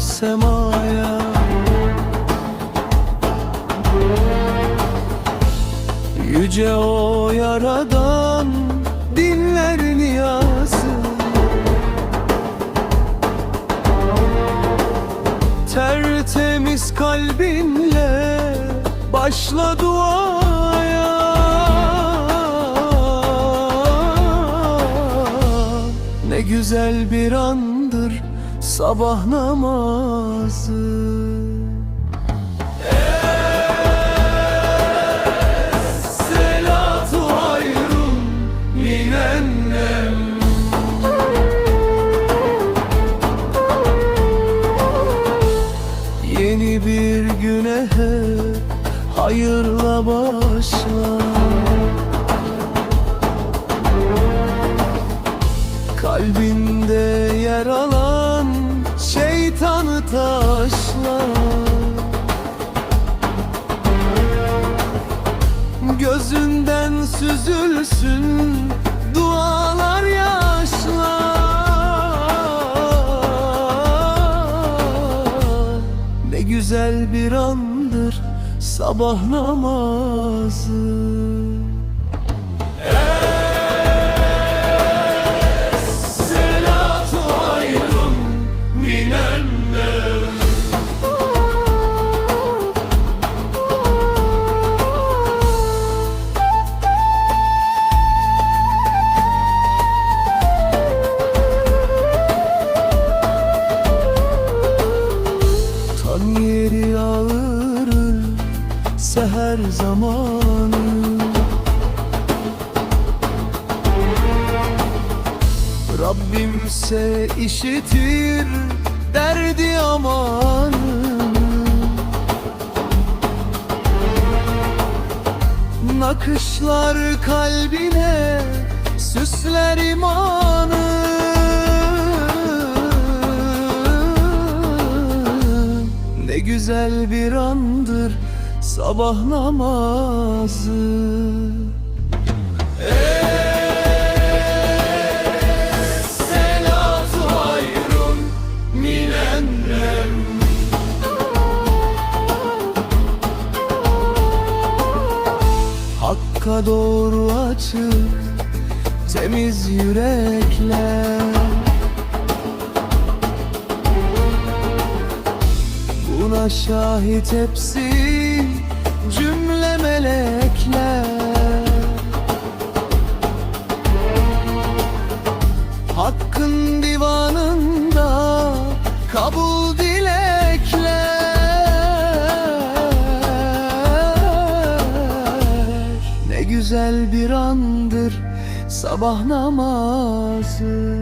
semaya. Yüce o yaradan dinler niyazı. Tertemiz kalbinle başla duaya. Ne güzel bir andır sabah namazı. Yeni bir güne hayırla başla. Kalbinde yer alan Gözünden süzülsün dualar yaşla Ne güzel bir andır sabah namazı yeri ağırır seher zamanı. Rabbimse işitir derdi amanı. Nakışlar kalbine süsler güzel bir andır sabah namazı. Minennem Hakka doğru açık temiz yürekler Buna şahit hepsi cümle melekler. Hakkın divanında kabul dilekler. Ne güzel bir andır sabah namazı